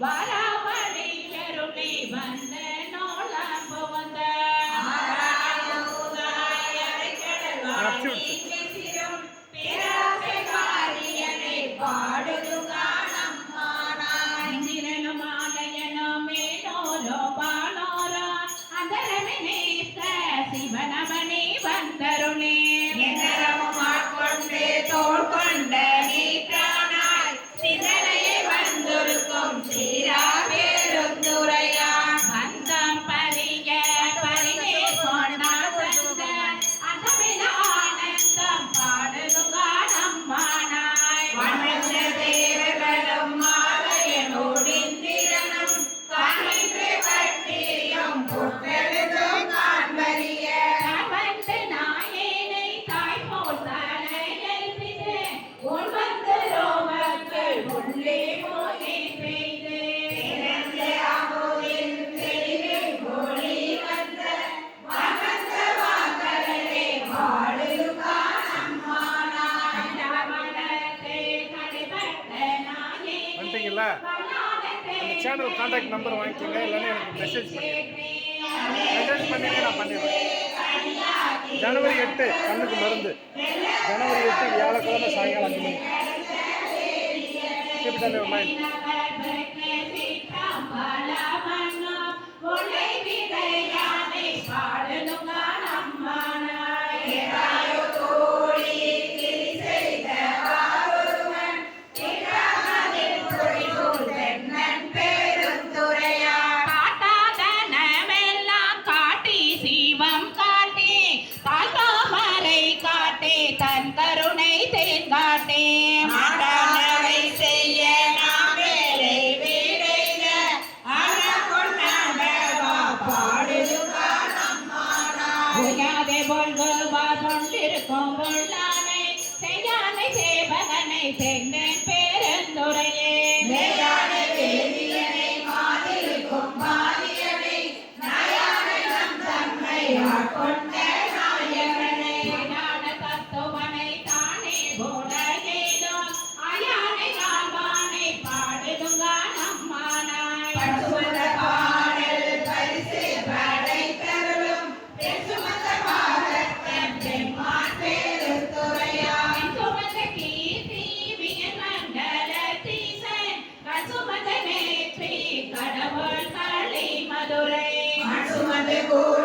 வராமடியருளி வந்த நோளாம்பு வந்த. Channel contact number வாங்கிக்கோங்க. இல்லைன்னா எனக்கு மெசேஜ் பண்ணிடுங்க. மெசேஜ் பண்ணிட்டு நான் பண்ணிடுவேன். ஜனவரி எட்டு கண்ணுக்கு மருந்து. ஜனவரி எட்டு வியாழக்கிழமை சாயங்காலம் அஞ்சு மணி. Keep it mind Bye. போவே பொன்பா கொண்டிருக்கும் பொருளானை செய்யானை சேவகனை சேர்ந்தேன் Guru.